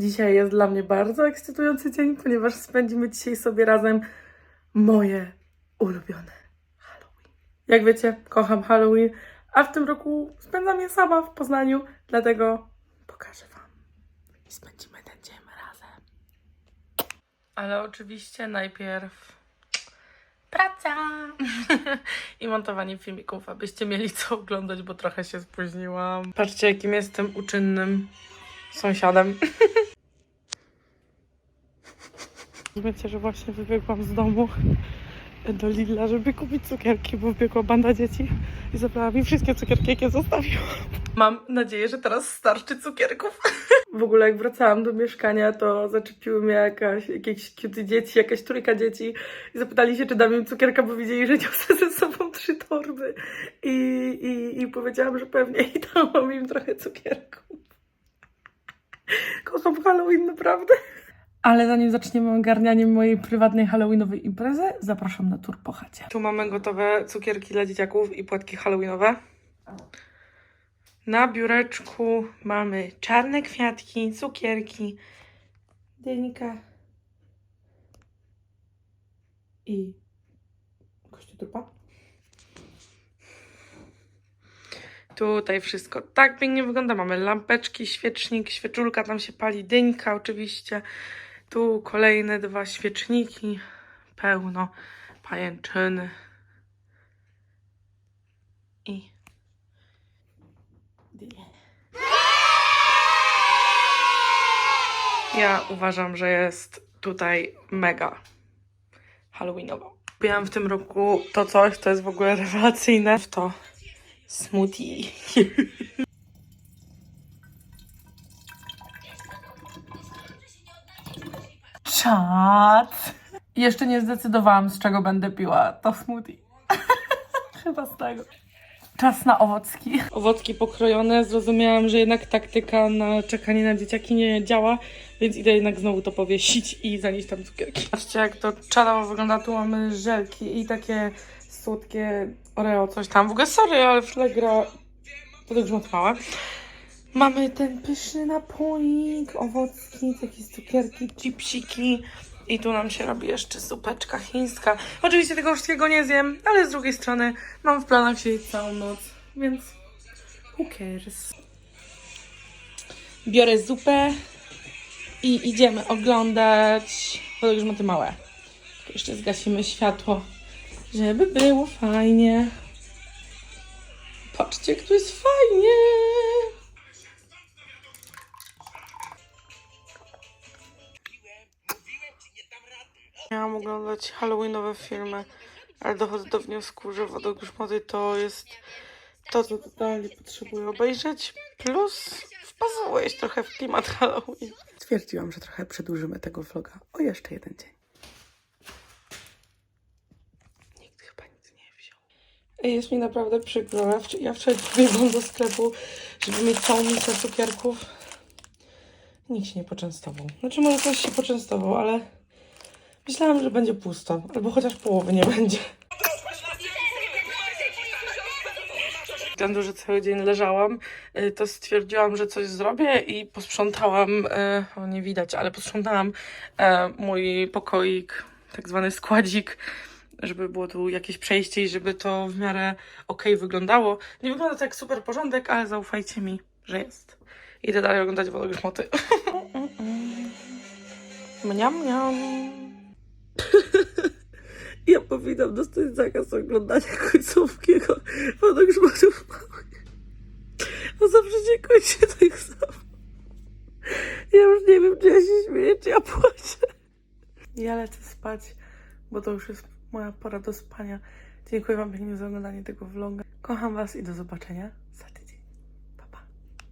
Dzisiaj jest dla mnie bardzo ekscytujący dzień, ponieważ spędzimy dzisiaj sobie razem moje ulubione Halloween. Jak wiecie, kocham Halloween, a w tym roku spędzam je sama w Poznaniu, dlatego pokażę Wam i spędzimy ten dzień razem. Ale oczywiście najpierw praca i montowanie filmików, abyście mieli co oglądać, bo trochę się spóźniłam. Patrzcie, jakim jestem uczynnym sąsiadem. Wiecie, że właśnie wybiegłam z domu do Lidla, żeby kupić cukierki, bo wbiegła banda dzieci i zabrała mi wszystkie cukierki, jakie zostawiłam. Mam nadzieję, że teraz starczy cukierków. W ogóle jak wracałam do mieszkania, to zaczepiły mnie jakaś, jakieś cutie dzieci, jakaś trójka dzieci i zapytali się, czy dam im cukierka, bo widzieli, że niosę ze sobą trzy torby. I, i, i powiedziałam, że pewnie i dałam im trochę cukierków. Kocham Halloween, naprawdę. Ale zanim zaczniemy ogarnianie mojej prywatnej halloweenowej imprezy, zapraszam na tour po chacie. Tu mamy gotowe cukierki dla dzieciaków i płatki halloweenowe. Na biureczku mamy czarne kwiatki, cukierki, dynka i kościotrupa. Tutaj wszystko tak pięknie wygląda. Mamy lampeczki, świecznik, świeczulka tam się pali, dynka oczywiście. Tu kolejne dwa świeczniki, pełno pajęczyny i. Ja uważam, że jest tutaj mega halloweenowo. Kupiłam w tym roku to coś, to jest w ogóle rewelacyjne. W to smoothie. Czad. Jeszcze nie zdecydowałam, z czego będę piła. To smoothie. Chyba z tego. Czas na owocki. Owocki pokrojone. Zrozumiałam, że jednak taktyka na czekanie na dzieciaki nie działa, więc idę jednak znowu to powiesić i zanieść tam cukierki. Patrzcie, jak to czadowo wygląda. Tu mamy żelki i takie słodkie Oreo, coś tam. W ogóle sorry, ale flegra to tak już małe. Mamy ten pyszny napoik, owocki, takie cukierki, chipsiki. I tu nam się robi jeszcze supeczka chińska. Oczywiście tego wszystkiego nie zjem, ale z drugiej strony mam w planach siedzieć całą noc, więc who cares. Biorę zupę i idziemy oglądać Podgrzmoty Małe. Tylko Jeszcze zgasimy światło, żeby było fajnie. Patrzcie, jak tu jest fajnie. Miałam oglądać halloweenowe filmy, ale dochodzę do wniosku, że Wodogrzmoty to jest to, co totalnie potrzebuję obejrzeć, plus wpasowujesz trochę w klimat Halloween. Stwierdziłam, że trochę przedłużymy tego vloga o jeszcze jeden dzień. Nikt chyba nic nie wziął. Ej, Jest mi naprawdę przykro. Ja, wcz- ja wczoraj pobiegłam do sklepu, żeby mieć całą misę cukierków. Nikt się nie poczęstował. Znaczy może ktoś się poczęstował, ale myślałam, że będzie pusto. Albo chociaż połowy nie będzie. Względu, że cały dzień leżałam, y, to stwierdziłam, że coś zrobię i posprzątałam, y, o nie widać, ale posprzątałam e, mój pokoik, tak zwany składzik, żeby było tu jakieś przejście i żeby to w miarę okej wyglądało. Nie wygląda to jak super porządek, ale zaufajcie mi, że jest. Idę dalej oglądać Wodogrzmoty. Mniam, mniam. Ja powinnam dostać zakaz oglądania końcówkiego Wodogrzmotów małych. Bo zawsze nie kończy tak samo. Ja już nie wiem, czy ja się śmieję, czy ja płaczę. Ja lecę spać, bo to już jest moja pora do spania. Dziękuję Wam pięknie za oglądanie tego vloga. Kocham Was i do zobaczenia za.